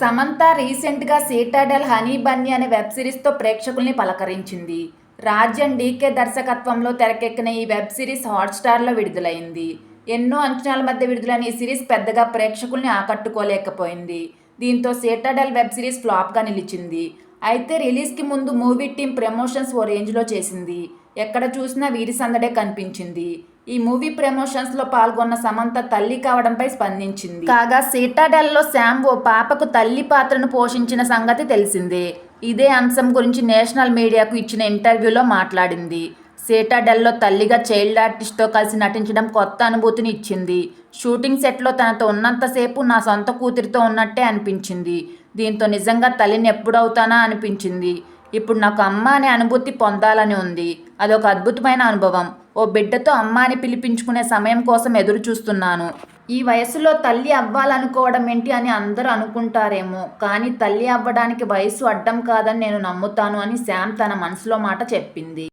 సమంత రీసెంట్గా సీటాడల్ హనీ బన్నీ అనే వెబ్ సిరీస్తో ప్రేక్షకుల్ని పలకరించింది. రాజ్యం డీకే దర్శకత్వంలో తెరకెక్కిన ఈ వెబ్ సిరీస్ హాట్స్టార్లో విడుదలైంది. ఎన్నో అంచనాల మధ్య విడుదలైన ఈ సిరీస్ పెద్దగా ప్రేక్షకుల్ని ఆకట్టుకోలేకపోయింది. దీంతో సీటాడెల్ వెబ్ సిరీస్ ఫ్లాప్గా నిలిచింది. అయితే రిలీజ్కి ముందు మూవీ టీం ప్రమోషన్స్ ఓ రేంజ్లో చేసింది. ఎక్కడ చూసినా వీరి సందడే కనిపించింది. ఈ మూవీ ప్రమోషన్స్లో పాల్గొన్న సమంత తల్లి కావడంపై స్పందించింది. కాగా సీటాడెల్లో శామ్ ఓ పాపకు తల్లి పాత్రను పోషించిన సంగతి తెలిసిందే. ఇదే అంశం గురించి నేషనల్ మీడియాకు ఇచ్చిన ఇంటర్వ్యూలో మాట్లాడింది. సీటాడెల్లో తల్లిగా చైల్డ్ ఆర్టిస్ట్తో కలిసి నటించడం కొత్త అనుభూతిని ఇచ్చింది. షూటింగ్ సెట్లో తనతో ఉన్నంతసేపు నా సొంత కూతురితో ఉన్నట్టే అనిపించింది. దీంతో నిజంగా తల్లిని ఎప్పుడవుతానా అనిపించింది. ఇప్పుడు నాకు అమ్మ అనే అనుభూతి పొందాలని ఉంది. అదొక అద్భుతమైన అనుభవం. ఓ బిడ్డతో అమ్మ అని పిలిపించుకునే సమయం కోసం ఎదురు చూస్తున్నాను ఈ వయసులో తల్లి అవ్వాలనుకోవడం ఏంటి అని అందరూ అనుకుంటారేమో. కానీ తల్లి అవ్వడానికి వయసు అడ్డం కాదని నేను నమ్ముతాను అని శామ్ తన మనసులో మాట చెప్పింది.